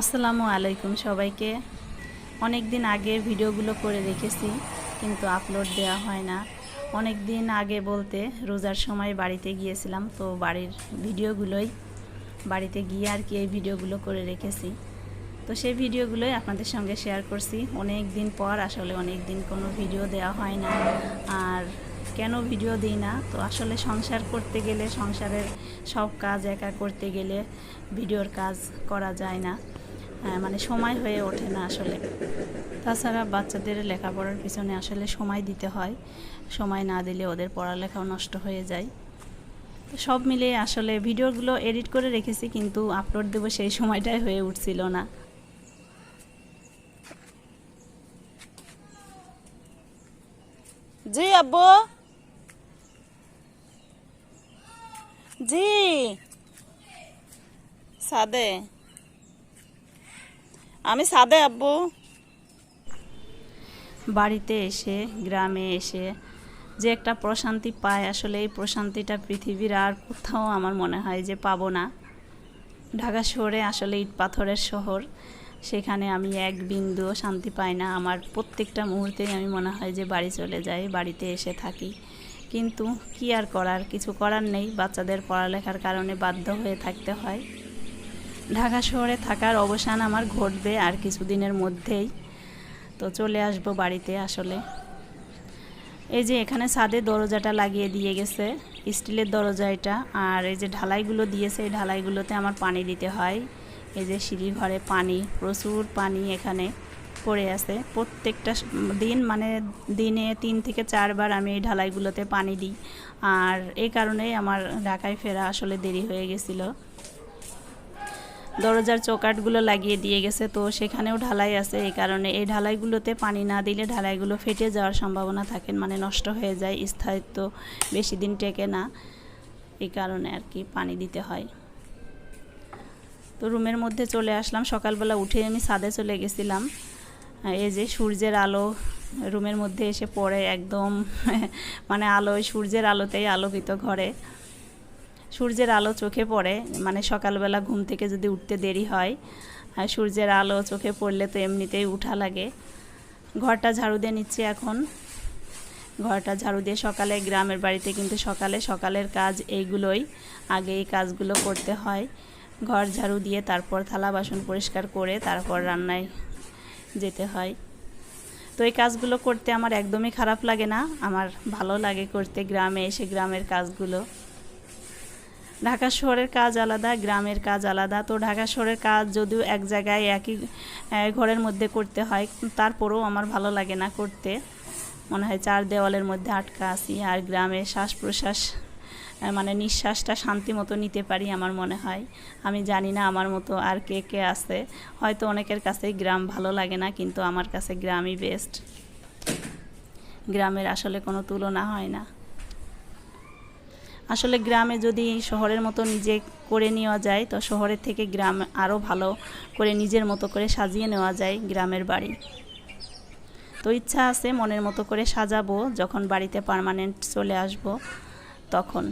আসসালামু আলাইকুম সবাইকে। অনেক দিন আগের ভিডিওগুলো করে রেখেছি, কিন্তু আপলোড দেওয়া হয় না। অনেক দিন আগে বলতে রোজার সময় বাড়িতে গিয়েছিলাম, তো বাড়ির ভিডিওগুলোই, বাড়িতে গিয়ে আর কি এই ভিডিওগুলো করে রেখেছি। তো সেই ভিডিওগুলোই আপনাদের সঙ্গে শেয়ার করছি। অনেক দিন পর আসলে অনেক দিন কোনো ভিডিও দেওয়া হয় না। আর কেন ভিডিও দিই না? তো আসলে সংসার করতে গেলে, সংসারের সব কাজ একা করতে গেলে ভিডিওর কাজ করা যায় না। মানে সময় হয়ে ওঠে না আসলে। তাছাড়া বাচ্চাদের লেখাপড়ার পিছনে আসলে সময় দিতে হয়। সময় না দিলে ওদের পড়ালেখাও নষ্ট হয়ে যায়। সব মিলিয়ে আসলে ভিডিওগুলো এডিট করে রেখেছি, কিন্তু আপলোড দেবো সেই সময়টাই হয়ে উঠছিল না। জি, আব্বু। জি। সাদে। আমি সাদে আব্বু। বাড়িতে এসে, গ্রামে এসে যে একটা প্রশান্তি পায়, আসলে এই প্রশান্তিটা পৃথিবীর আর কোথাও আমার মনে হয় যে পাবো না। ঢাকা শহরে আসলে ইট পাথরের শহর, সেখানে আমি এক বিন্দুও শান্তি পাই না। আমার প্রত্যেকটা মুহূর্তেই আমি মনে হয় যে বাড়ি চলে যাই, বাড়িতে এসে থাকি। কিন্তু কি আর করার? কিছু করার নেই। বাচ্চাদের পড়ালেখার কারণে বাধ্য হয়ে থাকতে হয়। ঢাকা শহরে থাকার অবসান আমার ঘটবে আর কিছুদিনের মধ্যেই। তো চলে আসব বাড়িতে আসলে। এই যে এখানে ছাদে দরজাটা লাগিয়ে দিয়ে গেছে, স্টিলের দরজা এটা আর এই যে ঢালাইগুলো দিয়েছে, এই ঢালাইগুলোতে আমার পানি দিতে হয়। এই যে সিঁড়ি ঘরে পানি, প্রচুর পানি এখানে পড়ে আছে। প্রত্যেকটা দিন মানে দিনে তিন থেকে চারবার আমি এই ঢালাইগুলোতে পানি দিই। আর এই কারণেই আমার ঢাকায় ফেরা আসলে দেরি হয়ে গেছিল। দরজার চৌকাটগুলো লাগিয়ে দিয়ে গেছে, তো সেখানেও ঢালাই আছে। এই কারণে এই ঢালাইগুলোতে পানি না দিলে ঢালাইগুলো ফেটে যাওয়ার সম্ভাবনা থাকে মানে নষ্ট হয়ে যায়, স্থায়িত্ব বেশি দিন টেকে না। এই কারণে আর কি পানি দিতে হয়। তো রুমের মধ্যে চলে আসলাম। সকালবেলা উঠে আমি ছাদে চলে গেছিলাম। এই যে সূর্যের আলো রুমের মধ্যে এসে পড়ে একদম মানে আলোয় সূর্যের আলোতেই আলোকিত ঘরে। সূর্যের আলো চোখে পড়ে মানে সকালবেলা ঘুম থেকে যদি উঠতে দেরি হয়, আর সূর্যের আলো চোখে পড়লে তো এমনিতেই উঠা লাগে। ঘরটা ঝাড়ু দিয়ে নিচ্ছি এখন। ঘরটা ঝাড়ু দিয়ে সকালে, গ্রামের বাড়িতে কিন্তু সকালে, সকালের কাজ এইগুলোই, আগে এই কাজগুলো করতে হয়। ঘর ঝাড়ু দিয়ে তারপর থালা বাসন পরিষ্কার করে তারপর রান্নায় যেতে হয়। তো এই কাজগুলো করতে আমার একদমই খারাপ লাগে না, আমার ভালো লাগে করতে গ্রামে এসে গ্রামের কাজগুলো। ঢাকা শহরের কাজ আলাদা, গ্রামের কাজ আলাদা। তো ঢাকা শহরের কাজ যদিও এক জায়গায় একই ঘরের মধ্যে করতে হয়, তারপরেও আমার ভালো লাগে না করতে। মনে হয় চার দেওয়ালের মধ্যে আটকা আছি আর গ্রামে শ্বাস প্রশ্বাস মানে নিঃশ্বাসটা শান্তি মতো নিতে পারি আমার মনে হয়। আমি জানি না আমার মতো আর কে কে আছে। হয়তো অনেকের কাছেই গ্রাম ভালো লাগে না, কিন্তু আমার কাছে গ্রামই বেস্ট গ্রামের আসলে কোনো তুলনা হয় না। আসলে গ্রামে যদি শহরের মতো নিজে করে নেওয়া যায়, তো শহরের থেকে গ্রাম আরও ভালো করে নিজের মতো করে সাজিয়ে নেওয়া যায় গ্রামের বাড়ি। তো ইচ্ছা আছে মনের মতো করে সাজাবো, যখন বাড়িতে পার্মানেন্ট চলে আসব, তখন।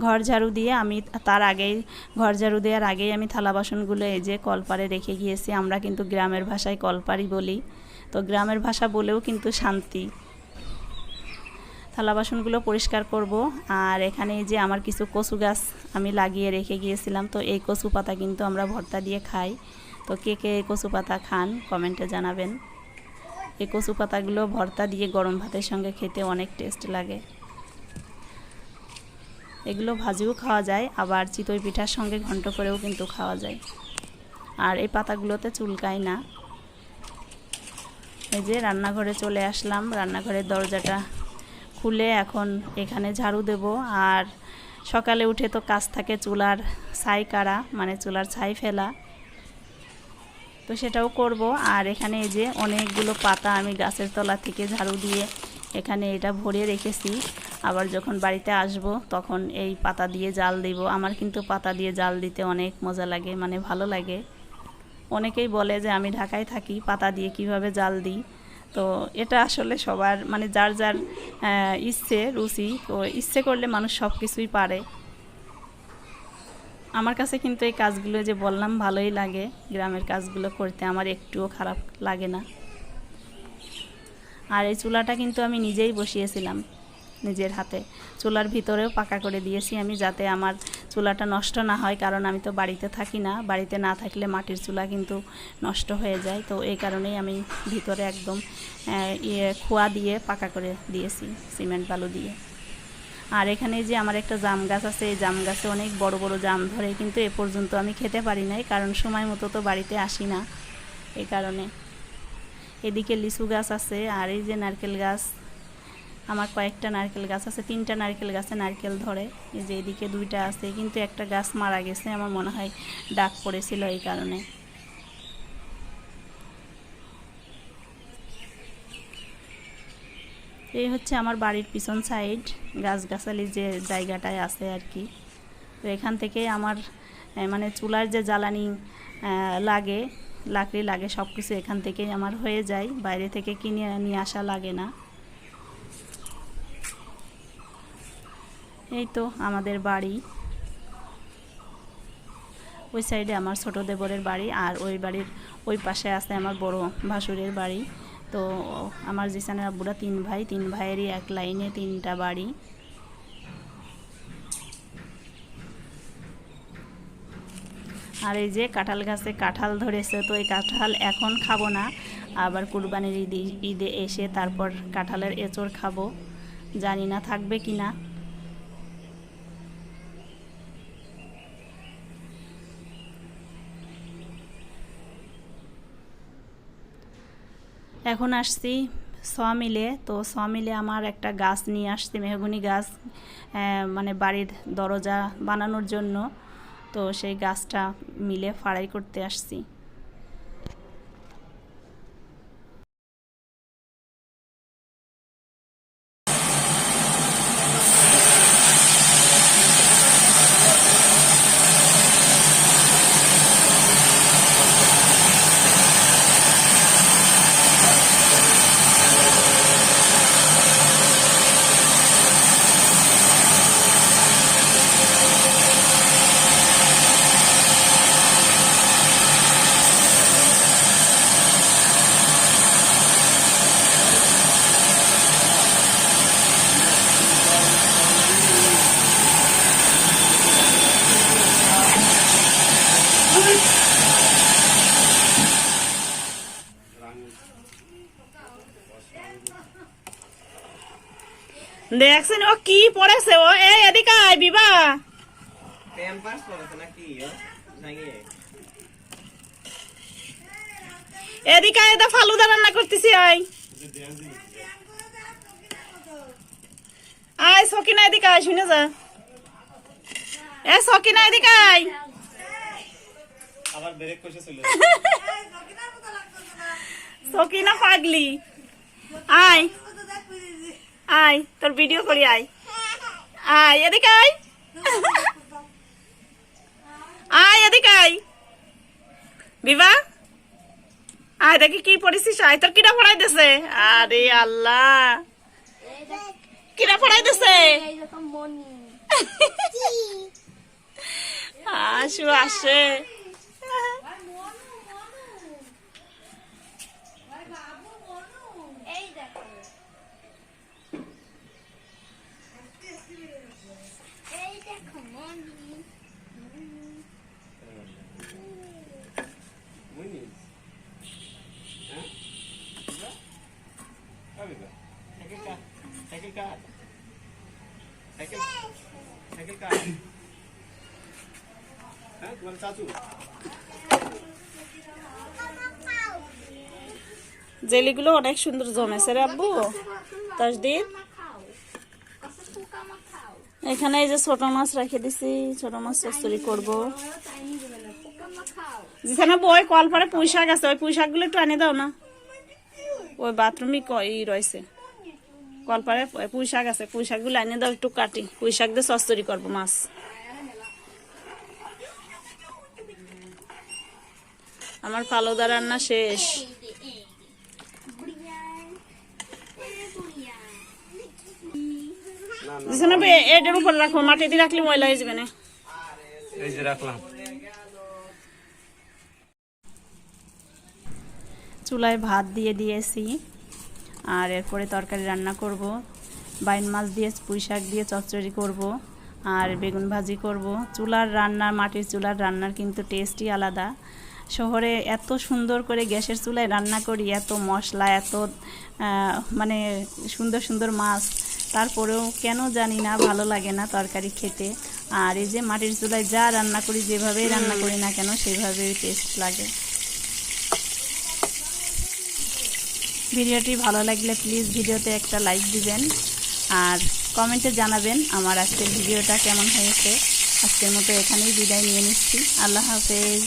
ঘর ঝাড়ু দিয়ে আমি তার আগেই, ঘর ঝাড়ু দেওয়ার আগেই আমি থালা বাসনগুলো এই যে কলপারে রেখে গিয়েছি। আমরা কিন্তু গ্রামের ভাষায় কলপারই বলি। তো গ্রামের ভাষা বলেও কিন্তু শান্তি। থালা বাসনগুলো পরিষ্কার করব। আর এখানে যে আমার কিছু কচু গাছ আমি লাগিয়ে রেখে গিয়েছিলাম, তো এই কচু পাতা কিন্তু আমরা ভর্তা দিয়ে খাই। তো কে কে এই কচু পাতা খান কমেন্টে জানাবেন। এই কচু পাতাগুলো ভর্তা দিয়ে গরম ভাতের সঙ্গে খেতে অনেক টেস্ট লাগে। এগুলো ভাজিও খাওয়া যায়, আবার চিতই পিঠার সঙ্গে ঘন্ট করেও কিন্তু খাওয়া যায়। আর এই পাতাগুলোতে চুলকায় না। এই যে রান্নাঘরে চলে আসলাম, রান্নাঘরের দরজাটা খুলে এখন এখানে ঝাড়ু দেব। আর সকালে উঠে তো কাজ থাকে চুলার ছাই কাড়া মানে চুলার ছাই ফেলা। তো সেটাও করব। আর এখানে এই যে অনেকগুলো পাতা আমি গাছের তলা থেকে ঝাড়ু দিয়ে এখানে এটা ভরে রেখেছি। আবার যখন বাড়িতে আসব তখন এই পাতা দিয়ে জাল দেব। আমার কিন্তু পাতা দিয়ে জাল দিতে অনেক মজা লাগে মানে ভালো লাগে। অনেকেই বলে যে আমি ঢাকায় থাকি, পাতা দিয়ে কীভাবে জাল দিই? তো এটা আসলে সবার মানে যার যার ইচ্ছে, রুচি, তো ইচ্ছে করলে মানুষ সব কিছুই পারে। আমার কাছে কিন্তু এই কাজগুলো যে বললাম ভালোই লাগে, গ্রামের কাজগুলো করতে আমার একটুও খারাপ লাগে না। আর এই চুলাটা কিন্তু আমি নিজেই বসিয়েছিলাম। নিজের হাতে। চুলার ভিতরেও পাকা করে দিয়েছি আমি যাতে আমার চুলাটা নষ্ট না হয়, কারণ আমি তো বাড়িতে থাকি না। বাড়িতে না থাকলে মাটির চুলা কিন্তু নষ্ট হয়ে যায়। তো এই কারণেই আমি ভিতরে একদম ইয়ে খোয়া দিয়ে পাকা করে দিয়েছি, সিমেন্ট বালু দিয়ে। আর এখানে যে আমার একটা জাম গাছ আছে, এই জাম গাছে অনেক বড় বড় জাম ধরে, কিন্তু এ পর্যন্ত আমি খেতে পারি নাই, কারণ সময় মতো তো বাড়িতে আসি না। এই কারণে। এদিকে লিচু গাছ আছে, আর এই যে নারকেল গাছ আমার কয়েকটা নারকেল গাছ আছে, তিনটা নারকেল গাছে নারকেল ধরে, এই যে এদিকে দুইটা আছে, কিন্তু একটা গাছ মারা গেছে, আমার মনে হয় ডাক পড়েছিল এই কারণে। এই হচ্ছে আমার বাড়ির পিছন সাইড, গাছগাছালি যে জায়গাটায় আছে আর কি। তো এখান থেকে আমার মানে চুলার যে জ্বালানি লাগে, লাকড়ি লাগে সব কিছু এখান থেকেই আমার হয়ে যায়, বাইরে থেকে কিনে, নিয়ে আসা লাগে না। এই তো আমাদের বাড়ি। ওই সাইডে আমার ছোট দেবরের বাড়ি আর ওই বাড়ির ওই পাশে আছে আমার বড় ভাসুরের বাড়ি। তো আমার জিসানের আব্বুরা তিন ভাই, তিন ভাইয়েরই এক লাইনে তিনটা বাড়ি। আর এই যে কাঁঠাল গাছে কাঁঠাল ধরেছে, তো এই কাঁঠাল এখন খাব না। আবার কুরবানির ঈদে ঈদে এসে তারপর কাঁঠালের এঁচড় খাব। জানি না থাকবে কি না এখন আসছি স মিলে। তো স মিলে আমার একটা গাছ নিয়ে আসছি, মেহগুনি গাছ মানে বাড়ির দরজা বানানোর জন্য। তো সেই গাছটা মিলে ফাড়াই করতে আসছি। দেখছেন ও কি পড়েছে? ও এই এদিকে আয় বিবা প্যাম্পাস পড়েছে নাকি? ও নাকি? এদিকে দা ফালুদা রান্না করতেছি আয়। আয় সকিনা এদিকে আয় শুনে যা। এ সকিনা এদিকে আয়। আবার ব্রেক কষে চলে সকিনা পাগলি। আয়। আয় তোর ভিডিও করি আয়। আয় এদিকে আয়। আয় এদিকে আয়। বিবা আয় দেখি কি পড়েছিস আয়। তোর কিরা পড়াই দিছে? আরে আল্লাহ। কিরা পড়াই দিছে? আসু আসে এই দেখো এই দেখো মনি মুনি হ্যাঁ আবে বা সাইকেল কা সাইকেল কা সাইকেল সাইকেল কা হ্যাঁ তোমার চাচু জেলিগুলো অনেক সুন্দর জমেছে রে তাসদিন এখানে এই যে ছোট মাছ রেখে দিছি, ছোট মাছ চচ্চড়ি করব। যেখানে বই কল পরে পুঁই শাক আছে, ওই পুঁই শাকগুলো একটু আনি দাও না। ওই বাথরুমই ই রয়েছে। কল পারে পুঁই শাক আছে পুঁই শাকগুলো আনি দাও, একটু কাটি। পুঁই শাক দিয়ে চচ্চড়ি করব মাছ। আমার ফালুদা রান্না শেষ। এটার উপর রাখো মাটি দিয়ে রাখলে ময়লা হয়ে যাবে না। এই যে রাখলাম। চুলায় ভাত দিয়ে দিয়েছি আর এরপরে তরকারি রান্না করব। বাইন মাছ দিয়ে পুঁই শাক দিয়ে চচ্চড়ি করব আর বেগুন ভাজি করব। চুলার রান্না মাটির চুলার রান্নার কিন্তু টেস্টই আলাদা। শহরে এত সুন্দর করে গ্যাসের চুলায় রান্না করি, এত মশলা, এত মানে সুন্দর সুন্দর মাছ। তারপরেও কেন জানি না, ভালো লাগে না তরকারি খেতে। আর এই যে মাটির চুলায় যা রান্না করি, যেভাবেই রান্না করি না কেন সেইভাবেই টেস্ট লাগে। ভিডিওটি ভালো লাগলে প্লিজ ভিডিওতে একটা লাইক দিবেন। আর কমেন্টে জানাবেন আমার আজকের ভিডিওটা কেমন হয়েছে। আজকের মতো এখানেই বিদায় নিয়ে নিচ্ছি। আল্লাহ হাফেজ।